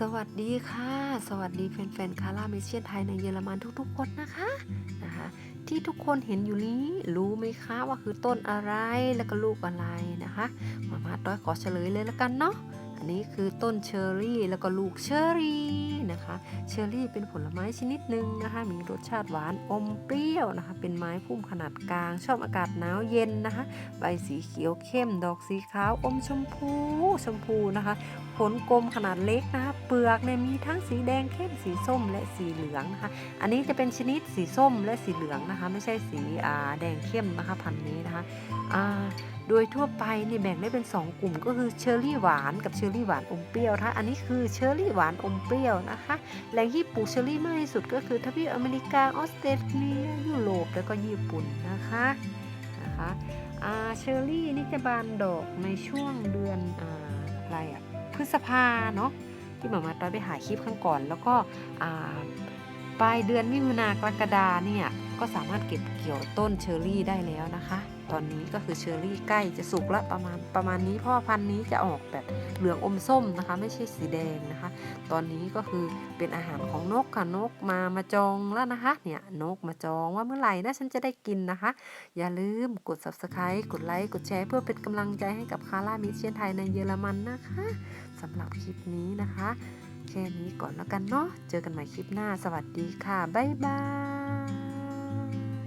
สวัสดีค่ะ สวัสดีแฟนๆคาร่าเมเชียนไทยในเยอรมันทุกๆคนนะคะนะคะ ที่ทุกคนเห็นอยู่นี้รู้ไหมคะว่าคือต้นอะไรแล้วก็ลูกอะไรนะคะมามาต้อยขอเฉลยเลยแล้วกันเนาะ อันนี้คือต้นเชอร์รี่แล้วก็ลูกเชอร์รี่นะคะ เชอร์รี่เป็นผลไม้ชนิดหนึ่งนะคะ มีรสชาติหวานอมเปรี้ยวนะคะ เป็นไม้พุ่มขนาดกลาง ชอบอากาศหนาวเย็นนะคะ ใบสีเขียวเข้ม ดอกสีขาวอมชมพูชมพูนะคะ ผลกลมขนาดเล็กนะคะ เปลือกเนี่ยมีทั้งสีแดงเข้ม สีส้ม และสีเหลืองนะคะ อันนี้จะเป็นชนิดสีส้มและสีเหลืองนะคะ ไม่ใช่สีแดงเข้มนะคะพันธุ์นี้นะคะ โดยทั่วไปนี่แบ่งได้เป็น 2 กลุ่มก็คือเชอร์รี่หวานกับเชอร์รี่หวานอมเปรี้ยวนะอันนี้คือเชอร์รี่หวานอมเปรี้ยวนะคะแหล่งที่ปลูกเชอร์รี่มากที่สุดก็คือทวีปอเมริกาออสเตรเลียยุโรปแล้วก็ญี่ปุ่นนะคะนะคะอ่าเชอร์รี่นี่จะบานดอกในช่วงเดือนอ่าอะไรอะพฤษภาเนาะที่หมามาตอนไปหาคลิปข้างก่อน แล้วก็อ่าปลายเดือนมิถุนากรกฎาเนี่ยก็สามารถเก็บเกี่ยวต้นเชอร์รี่ได้แล้วนะคะ ตอนนี้ก็คือเชอร์รี่ใกล้จะสุกแล้วประมาณประมาณนี้พ่อพันธุ์นี้จะออกแบบเหลืองอมส้มนะคะ ไม่ใช่สีแดงนะคะ ตอนนี้ก็คือเป็นอาหารของนกค่ะนกมามาจองแล้วนะคะ เนี่ยนกมาจองว่าเมื่อไหร่นะฉันจะได้กินนะคะ อย่าลืมกด subscribe กดไลค์กดแชร์เพื่อเป็นกำลังใจให้กับคาร่ามิเชียนไทยในเยอรมันนะคะสำหรับคลิปนี้นะคะ แค่นี้ก่อนแล้วกันเนาะเจอกันใหม่คลิปหน้าสวัสดีค่ะบ๊ายบาย